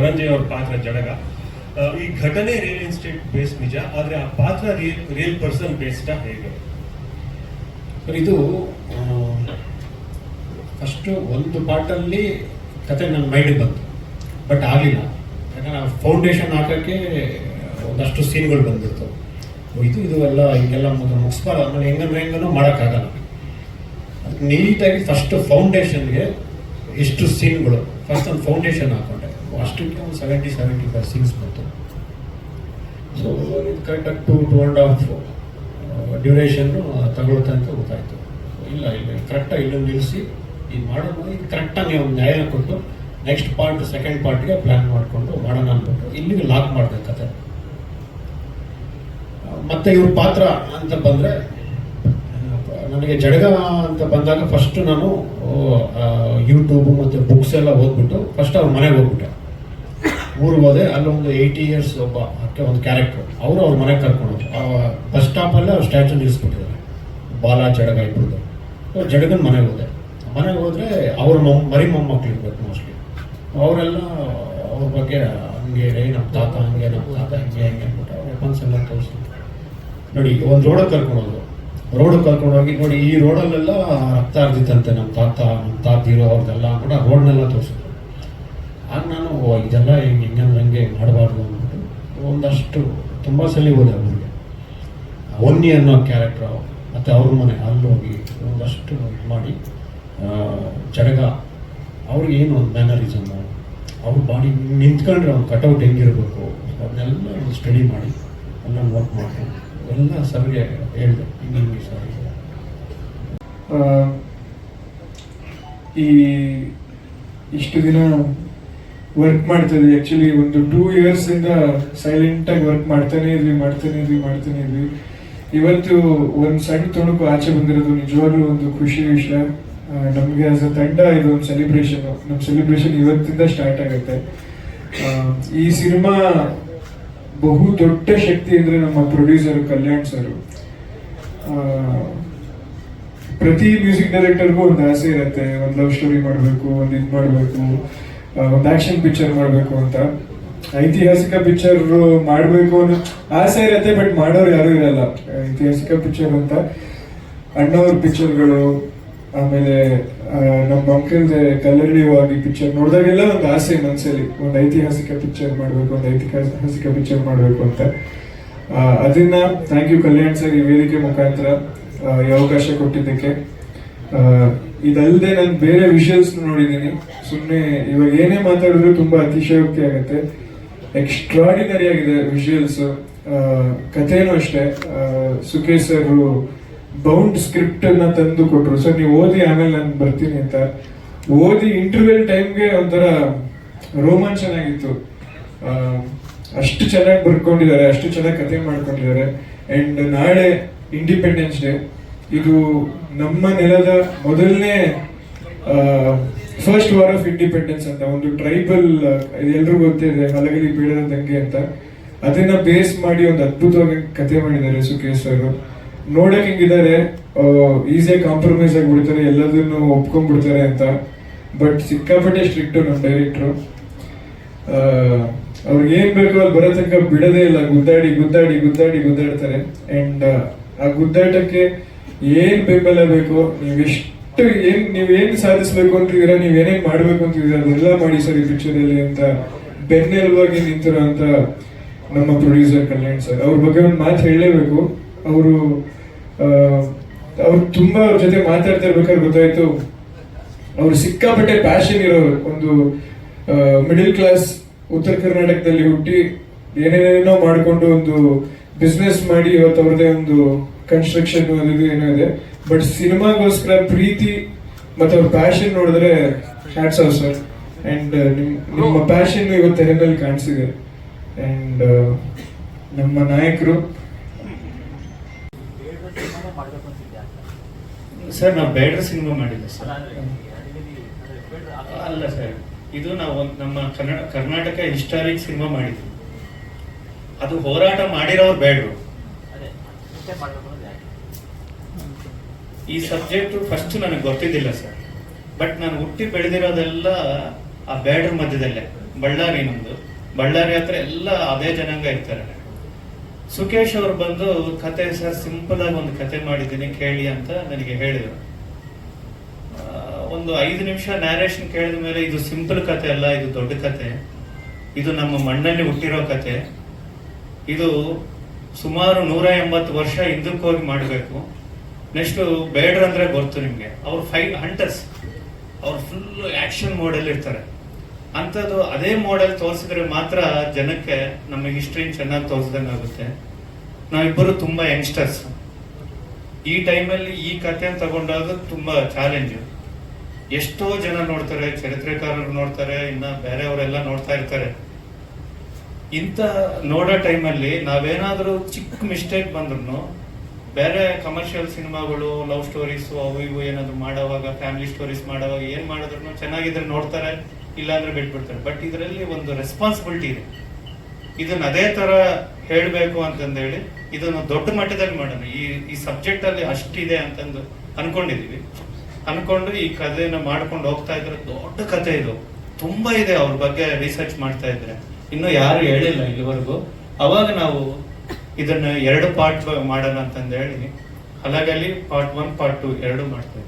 ಧನಂಜಯ ಅವ್ರ ಪಾತ್ರ ಜಡಗ. ಈ ಘಟನೆ ರಿಯಲ್ ಎಸ್ಟೇಟ್ ಬೇಸ್ ನಿಜ, ಆದ್ರೆ ಆ ಪಾತ್ರ ರಿಯಲ್ ರಿಯಲ್ ಪರ್ಸನ್ ಬೇಸ್ಡ ಹೇಗೆ? ಇದು ಫಸ್ಟ್ ಒಂದು ಪಾರ್ಟಲ್ಲಿ ಕತೆ ನನ್ನ ಮೈಂಡಿಗೆ ಬಂತು. ಬಟ್ ಆಗಲಿಲ್ಲ. ಯಾಕಂದ್ರೆ ಫೌಂಡೇಶನ್ ಹಾಕೋಕ್ಕೆ ಒಂದಷ್ಟು ಸೀನ್ಗಳು ಬಂದಿತ್ತು ಇದು ಇದು ಎಲ್ಲ ಹಿಂಗೆಲ್ಲ ಮುಗಿಸ್ಬಾರ್ದು. ಆಮೇಲೆ ಹೆಂಗಂದ್ರೆ ಹೆಂಗನೂ ಮಾಡೋಕ್ಕಾಗಲ್ಲ. ಅದಕ್ಕೆ ನೀಟಾಗಿ ಫಸ್ಟ್ ಫೌಂಡೇಶನ್ಗೆ ಎಷ್ಟು ಸೀನ್ಗಳು ಫಸ್ಟ್ ಒಂದು ಫೌಂಡೇಶನ್ ಹಾಕೊಂಡೆ. ಅಷ್ಟಕ್ಕೆ ಒಂದು ಸೆವೆಂಟಿ ಸೆವೆಂಟಿ ಫೈವ್ ಸಿಂಗ್ಸ್ ಬಂತು ಸೊ ಇದು ಕರೆಕ್ಟಾಗಿ ಟು ಟು ಆ್ಯಂಡ್ ಹಾಫ್ ಡ್ಯೂರೇಷನ್ನು ತಗೊಳುತ್ತೆ ಅಂತ ಗೊತ್ತಾಯ್ತು. ಇಲ್ಲ ಇಲ್ಲ ಕರೆಕ್ಟಾಗಿ ಇಲ್ಲೊಂದು ನಿಲ್ಲಿಸಿ ಇದು ಮಾಡೋದು ಇದು ಕರೆಕ್ಟಾಗಿ ನೀವು ನ್ಯಾಯ ಕೊಟ್ಟು ನೆಕ್ಸ್ಟ್ ಪಾರ್ಟ್ ಸೆಕೆಂಡ್ ಪಾರ್ಟ್ಗೆ ಪ್ಲ್ಯಾನ್ ಮಾಡಿಕೊಂಡು ಮಾಡೋಣ ಅಂದ್ಬಿಟ್ಟು, ಇಲ್ಲಿಗೆ ಲಾಕ್ ಮಾಡಿದೆ ಕತೆ. ಮತ್ತೆ ಇವ್ರ ಪಾತ್ರ ಅಂತ ಬಂದರೆ ನನಗೆ ಜಡಗ ಅಂತ ಬಂದಾಗ ಫಸ್ಟ್ ನಾನು ಯೂಟ್ಯೂಬು ಮತ್ತು ಬುಕ್ಸ್ ಎಲ್ಲ ಓದ್ಬಿಟ್ಟು ಫಸ್ಟ್ ಅವ್ರ ಮನೆಗೆ ಹೋಗ್ಬಿಟ್ಟೆ. ಊರಿಗೆ ಹೋದೆ ಅಲ್ಲೊಂದು ಏಯ್ಟಿ ಇಯರ್ಸ್ ಒಬ್ಬ ಒಂದು ಕ್ಯಾರೆಕ್ಟರ್ ಅವರು ಅವ್ರ ಮನೆಗೆ ಕರ್ಕೊಂಡು ಬಸ್ ಸ್ಟಾಪಲ್ಲೇ ಅವ್ರ ಸ್ಟ್ಯಾಚು ನಿಲ್ಲಿಸ್ಬಿಟ್ಟಿದ್ದಾರೆ ಬಾಲ ಜಡಗ ಇಬ್ಬರದು ಜಡಗನ ಮನೆಗೆ ಹೋದೆ. ಮನೆಗೆ ಹೋದರೆ ಅವ್ರ ಮೊಮ್ ಮರಿ ಮೊಮ್ಮಕ್ಳು ಇರ್ಬೇಕು ಮೋಸ್ಟ್ಲಿ ಅವರೆಲ್ಲ, ಅವ್ರ ಬಗ್ಗೆ ಹಂಗೆ ರೇ ನಮ್ಮ ತಾತ ಹಂಗೆ ನಮ್ಮ ತಾತ ಹಂಗೆ ಹಂಗೆ ಅಂದ್ಬಿಟ್ಟು ಅವ್ರ ವೆಪನ್ಸ್ ಎಲ್ಲ ತೋರಿಸಿ ನೋಡಿ, ಒಂದು ರೋಡಕ್ಕೆ ಕರ್ಕೊಂಡು ಹೋದ್ರು ರೋಡಿಗೆ ಕರ್ಕೊಂಡು ಹೋಗಿ ನೋಡಿ, ಈ ರೋಡಲ್ಲೆಲ್ಲ ರಕ್ತ ಅರ್ದಿತ್ತಂತೆ ನಮ್ಮ ತಾತ ನಮ್ಮ ತಾತ ಇರೋ ಅವ್ರದ್ದೆಲ್ಲ ಕೂಡ ರೋಡ್ನೆಲ್ಲ ತೋರಿಸಿದ್ರು. ಆಗ ನಾನು ಇದೆಲ್ಲ ಹಿಂಗೆ ಹಿಂಗಂದ್ರೆ ಹಂಗೆ ಮಾಡಬಾರ್ದು ಅಂದ್ಬಿಟ್ಟು ಒಂದಷ್ಟು ತುಂಬ ಸಲ ಹೋದೆ ಅವ್ರಿಗೆ. ಒನ್ನಿ ಅನ್ನೋ ಕ್ಯಾರೆಕ್ಟ್ರು ಮತ್ತು ಅವ್ರ ಮನೆ ಅಲ್ಲಿ ಒಂದಷ್ಟು ಮಾಡಿ ಆ, ಜಡಗ. ಅವ್ರಿಗೆ ಏನು ಒಂದು ಮ್ಯಾನರಿಸಮ್ಮು ಅವ್ರ? ಬಾಡಿ ನಿಂತ್ಕೊಂಡ್ರೆ ಅವ್ನು ಕಟೌಟ್ ಹೆಂಗಿರಬೇಕು? ಅದನ್ನೆಲ್ಲ ಸ್ಟಡಿ ಮಾಡಿ ಎಲ್ಲ ವರ್ಕ್ ಮಾಡಿ ಎಲ್ಲ ಸರ್ಗೆ ಹೇಳಿದೆ. ಹಿಂಗೆ ಹಿಂಗೆ ಸರ್ ಈ ಇಷ್ಟು ದಿನ ವರ್ಕ್ ಮಾಡ್ತಿದ್ವಿ. ಆ್ಯಕ್ಚುಲಿ ಒಂದು ಟೂ ಇಯರ್ಸ್ ಇಂದ ಸೈಲೆಂಟ್ ಆಗಿ ವರ್ಕ್ ಮಾಡ್ತಾನೆ ಇದ್ವಿ ಮಾಡ್ತಾನೆ ಇದ್ವಿ ಮಾಡ್ತಾನೆ ಇದ್ವಿ. ಇವತ್ತು ಒಂದು ಸಣ್ಣ ತುಣುಕು ಆಚೆ ಬಂದಿರೋದು, ನಿಜವಾಗ್ಲೂ ಒಂದು ಖುಷಿ ವಿಷಯ. ನಮ್ಗೆ ಆಸ್ ಅ ತಂಡ ಇದು ಒಂದು ಸೆಲಿಬ್ರೇಷನ್ ನಮ್ಮ ಸೆಲಿಬ್ರೇಷನ್ ಇವತ್ತಿಂದ ಸ್ಟಾರ್ಟ್ ಆಗುತ್ತೆ. ಈ ಸಿನಿಮಾ ಬಹು ದೊಡ್ಡ ಶಕ್ತಿ ಅಂದ್ರೆ ನಮ್ಮ ಪ್ರೊಡ್ಯೂಸರ್ ಕಲ್ಯಾಣ್ ಸರ್. ಪ್ರತಿ ಮ್ಯೂಸಿಕ್ ಡೈರೆಕ್ಟರ್ಗೂ ಒಂದು ಆಸೆ ಇರುತ್ತೆ. ಒಂದು ಲವ್ ಸ್ಟೋರಿ ಮಾಡಬೇಕು, ಒಂದು ಇದು ಮಾಡಬೇಕು. ಒಂದು ಆಕ್ಷನ್ ಪಿಕ್ಚರ್ ಮಾಡಬೇಕು ಅಂತ. ಐತಿಹಾಸಿಕ ಪಿಕ್ಚರ್ ಮಾಡಬೇಕು ಅನ್ನೋ ಆಸೆ ಇರುತ್ತೆ ಬಟ್ ಮಾಡೋರು ಯಾರು ಇರಲ್ಲ. ಐತಿಹಾಸಿಕ ಪಿಕ್ಚರ್ ಅಂತ. ಅಣ್ಣವ್ರ ಪಿಕ್ಚರ್ಗಳು ಆಮೇಲೆ ನಮ್ಮ ಅಂಕಲ್ದೆ ಕಲರಿವಾಗಿ ಪಿಕ್ಚರ್ ನೋಡಿದಾಗೆಲ್ಲ ಒಂದು ಆಸೆ ಮನಸ್ಸಲ್ಲಿ ಒಂದು ಐತಿಹಾಸಿಕ ಪಿಕ್ಚರ್ ಮಾಡಬೇಕು, ಒಂದು ಐತಿಹಾಸಿಕ ಪಿಕ್ಚರ್ ಮಾಡಬೇಕು ಅಂತ. ಅದನ್ನ ಥ್ಯಾಂಕ್ ಯು ಕಲ್ಯಾಣ್ ಸರ್ ಈ ವೇದಿಕೆ ಮುಖಾಂತರ ಅವಕಾಶ ಕೊಟ್ಟಿದ್ದಕ್ಕೆ. ಇದಲ್ಲದೆ ನಾನು ಬೇರೆ ವಿಷಯಸ್ ನೋಡಿದ್ದೀನಿ. ಸುಮ್ಮನೆ ಇವಾಗ ಏನೇ ಮಾತಾಡಿದ್ರು ತುಂಬಾ ಅತಿಶಯೋಕ್ತಿ ಆಗುತ್ತೆ. ಎಕ್ಸ್ಟ್ರಾಡಿನರಿ ಆಗಿದೆ ವಿಷುವಲ್ಸ್ ಕಥೆನೂ ಅಷ್ಟೇ. ಸುಖೇಶ್ ಸರ್ ಬೌಂಡ್ ಸ್ಕ್ರಿಪ್ಟ್ ಅನ್ನ ತಂದು ಕೊಟ್ರು. ಸರ್ ನೀವು ಓದಿ ಆಮೇಲೆ ನಾನು ಬರ್ತೀನಿ ಅಂತ. ಓದಿ ಇಂಟರ್ವ್ಯೂಲ್ ಟೈಮ್ಗೆ ಒಂಥರ ರೋಮಾಂಚನ ಆಗಿತ್ತು. ಆ, ಅಷ್ಟು ಚೆನ್ನಾಗಿ ಬರ್ಕೊಂಡಿದ್ದಾರೆ ಅಷ್ಟು ಚೆನ್ನಾಗಿ ಕತೆ ಮಾಡ್ಕೊಂಡಿದ್ದಾರೆ. ಅಂಡ್ ನಾಳೆ ಇಂಡಿಪೆಂಡೆನ್ಸ್ ಡೇ ಇದು ನಮ್ಮ ನೆಲದ ಮೊದಲನೇ ಫಸ್ಟ್ ವಾರ್ ಆಫ್ ಇಂಡಿಪೆಂಡೆನ್ಸ್ ಅಂತ, ಒಂದು ಟ್ರೈಬಲ್ ಎಲ್ರಿಗೂ ಗೊತ್ತಿದೆ ಹಲಗಲಿ ಬೀಳದ ದಂಗೆ ಅಂತ. ಅದನ್ನ ಬೇಸ್ ಮಾಡಿ ಒಂದು ಅದ್ಭುತವಾಗಿ ಕತೆ ಮಾಡಿದ್ದಾರೆ ಸುಖೇಶ್ ಸರ್. ನೋಡಕ್ ಹಿಂಗಿದ್ದಾರೆ ಈಸಿಯಾಗಿ ಕಾಂಪ್ರಮೈಸ್ ಆಗಿಬಿಡ್ತಾರೆ ಎಲ್ಲದನ್ನು ಒಪ್ಕೊಂಡ್ಬಿಡ್ತಾರೆ ಅಂತ. ಬಟ್ ಸಿಕ್ಕಾಪಟ್ಟೆ ಸ್ಟ್ರಿಕ್ಟ್ ನಮ್ಮ ಡೈರೆಕ್ಟ್ರು ಅವ್ರಿಗೆ ಏನ್ ಬೇಕೋ ಅಲ್ಲಿ ಬರೋ ತನಕ ಬಿಡದೇ ಇಲ್ಲ, ಗುದ್ದಾಡಿ ಗುದ್ದಾಡಿ ಗುದ್ದಾಡಿ, ಗುದ್ದಾಡ್ತಾರೆ. ಅಂಡ್ ಆ ಗುದ್ದಾಟಕ್ಕೆ ಏನ್ ಬೆಂಬಲ ಬೇಕು? ನೀವೆಷ್ಟು ಏನು ಏನ್ ನೀವ್ ಏನ್ ಸಾಧಿಸ್ಬೇಕು ಅಂತಿದ್ದೀರಾ? ನೀವ್ ಮಾಡಬೇಕು ಅಂತಿದ್ದೀರಾ? ಅದೆಲ್ಲ ಮಾಡಿ ಸರ್ ಈ ಪಿಕ್ಚರ್ ಅಲ್ಲಿ ಅಂತ ಬೆನ್ನೆಲುವಾಗಿ ನಿಂತಿರೋ ಅಂತ ನಮ್ಮ ಪ್ರೊಡ್ಯೂಸರ್ ಕಲ್ಯಾಣ್ ಸರ್. ಅವ್ರ ಬಗ್ಗೆ ಒಂದು ಮಾತು ಹೇಳಲೇಬೇಕು. ಅವರು ಅವ್ರು ತುಂಬಾ ಅವ್ರ ಜೊತೆ ಮಾತಾಡ್ತಾ ಇರ್ಬೇಕಾದ್ರೆ ಗೊತ್ತಾಯ್ತು. ಅವ್ರು ಸಿಕ್ಕಾಪಟ್ಟೆ ಪ್ಯಾಷನ್ ಇರೋರು. ಒಂದು ಮಿಡಿಲ್ ಕ್ಲಾಸ್ ಉತ್ತರ ಕರ್ನಾಟಕದಲ್ಲಿ ಹುಟ್ಟಿ ಏನೇನೇನೋ ಮಾಡಿಕೊಂಡು ಒಂದು ಬಿಸ್ನೆಸ್ ಮಾಡಿ ಇವತ್ತು ಅವ್ರದೇ ಒಂದು ಕನ್ಸ್ಟ್ರಕ್ಷನ್ ಅದು ಏನೋ ಇದೆ. ಬಟ್ ಸಿನಿಮಾಗೋಸ್ಕರ ಪ್ರೀತಿ ಮತ್ತೆ ಅವ್ರ ಪ್ಯಾಷನ್ ನೋಡಿದ್ರೆ ಹ್ಯಾಟ್ಸ್ ಆಫ್ ಸರ್ ಅಂಡ್ ನಿಮ್ಮ ಪ್ಯಾಷನ್ ಇವತ್ತು ತೆರೆ ಮೇಲೆ ಕಾಣಿಸಿದೆ ಅಂಡ್ ನಮ್ಮ ನಾಯಕರು. ಸರ್ ನಾವು ಬೇಡ್ರ ಸಿನಿಮಾ ಮಾಡಿದ್ದೆ ಸರ್ ಅಲ್ಲ ಸರ್ ಇದು ನಾವು ಒಂದ್ ನಮ್ಮ ಕನ್ನಡ ಕರ್ನಾಟಕ ಹಿಸ್ಟಾರಿಕ್ ಸಿನಿಮಾ ಮಾಡಿದ್ವಿ. ಅದು ಹೋರಾಟ ಮಾಡಿರೋರು ಬೇಡ್ರು. ಈ ಸಬ್ಜೆಕ್ಟ್ ಫಸ್ಟ್ ನನಗೆ ಗೊತ್ತಿದ್ದಿಲ್ಲ ಸರ್ ಬಟ್ ನಾನು ಹುಟ್ಟಿ ಬೆಳೆದಿರೋದೆಲ್ಲ ಆ ಬೇಡ್ರ ಮಧ್ಯದಲ್ಲೇ ಬಳ್ಳಾರಿ ನಮ್ದು. ಬಳ್ಳಾರಿ ಹತ್ರ ಎಲ್ಲ ಅದೇ ಜನಾಂಗ ಇರ್ತಾರೆ. ಸುಖೇಶ್ ಅವ್ರು ಬಂದು ಕತೆ ಸರ್ ಸಿಂಪಲ್ ಆಗಿ ಒಂದು ಕತೆ ಮಾಡಿದ್ದೀನಿ ಕೇಳಿ ಅಂತ ನನಗೆ ಹೇಳಿದರು. ಒಂದು ಐದು ನಿಮಿಷ ನ್ಯಾರೇಷನ್ ಕೇಳಿದ ಮೇಲೆ ಇದು ಸಿಂಪಲ್ ಕತೆ ಅಲ್ಲ ಇದು ದೊಡ್ಡ ಕತೆ. ಇದು ನಮ್ಮ ಮಣ್ಣಲ್ಲಿ ಹುಟ್ಟಿರೋ ಕತೆ. ಇದು ಸುಮಾರು ನೂರ ಎಂಬತ್ತು ವರ್ಷ ಹಿಂದಕ್ಕೆ ಹೋಗಿ ಮಾಡಬೇಕು. ನೆಕ್ಸ್ಟ್ ಬೇಡ್ರಂದ್ರೆ ಗೊತ್ತು ನಿಮಗೆ. ಅವ್ರು ಫೈಟ್ ಹಂಟರ್ಸ್ ಅವ್ರು ಫುಲ್ ಆಕ್ಷನ್ ಮೋಡಲ್ ಇರ್ತಾರೆ. ಅಂಥದ್ದು ಅದೇ ಮೋಡಲ್ ತೋರಿಸಿದ್ರೆ ಮಾತ್ರ ಜನಕ್ಕೆ ನಮ್ಮ ಹಿಸ್ಟ್ರಿನ ಚೆನ್ನಾಗಿ ತೋರಿಸ್ದಂಗೆ ಆಗುತ್ತೆ. ನಾವಿಬ್ಬರು ತುಂಬ ಯಂಗ್ಸ್ಟರ್ಸ್ ಈ ಟೈಮಲ್ಲಿ ಈ ಕಥೆನ ತಗೊಂಡಾಗ ತುಂಬ ಚಾಲೆಂಜ್ ಎಷ್ಟೋ ಜನ ನೋಡ್ತಾರೆ, ಚರಿತ್ರೆಕಾರರು ನೋಡ್ತಾರೆ, ಇನ್ನ ಬೇರೆಯವರೆಲ್ಲ ನೋಡ್ತಾ ಇರ್ತಾರೆ. ಇಂಥ ನೋಡೋ ಟೈಮಲ್ಲಿ ನಾವೇನಾದರೂ ಚಿಕ್ಕ ಮಿಸ್ಟೇಕ್ ಬಂದ್ರು ಬೇರೆ ಕಮರ್ಷಿಯಲ್ ಸಿನಿಮಾಗಳು ಲವ್ ಸ್ಟೋರೀಸ್ ಅವು ಇವು ಏನಾದ್ರು ಮಾಡೋವಾಗ ಫ್ಯಾಮಿಲಿ ಸ್ಟೋರೀಸ್ ಮಾಡೋವಾಗ ಏನು ಮಾಡಿದ್ರು ಚೆನ್ನಾಗಿದ್ರೆ ನೋಡ್ತಾರೆ, ಇಲ್ಲಾಂದ್ರೆ ಬಿಟ್ಬಿಡ್ತಾರೆ. ಬಟ್ ಇದರಲ್ಲಿ ಒಂದು ರೆಸ್ಪಾನ್ಸಿಬಿಲಿಟಿ ಇದೆ. ಇದನ್ನ ಅದೇ ತರ ಹೇಳಬೇಕು ಅಂತಂದೇಳಿ ಇದನ್ನು ದೊಡ್ಡ ಮಟ್ಟದಲ್ಲಿ ಮಾಡೋಣ. ಈ ಈ ಸಬ್ಜೆಕ್ಟ್ ಅಲ್ಲಿ ಅಷ್ಟಿದೆ ಅಂತಂದು ಅನ್ಕೊಂಡಿದೀವಿ. ಅನ್ಕೊಂಡು ಈ ಕಥೆನ ಮಾಡ್ಕೊಂಡು ಹೋಗ್ತಾ ಇದ್ರೆ ದೊಡ್ಡ ಕಥೆ ಇದು. ತುಂಬಾ ಇದೆ ಅವ್ರ ಬಗ್ಗೆ ರಿಸರ್ಚ್ ಮಾಡ್ತಾ ಇದ್ರೆ. ಇನ್ನು ಯಾರು ಹೇಳಿಲ್ಲ ಇಲ್ಲಿವರೆಗೂ. ಅವಾಗ ನಾವು ಇದನ್ನ ಎರಡು ಪಾರ್ಟ್ ಮಾಡೋಣ ಅಂತಂದೇಳಿ. Halagali part one part two ಎರಡು ಮಾಡ್ತಾ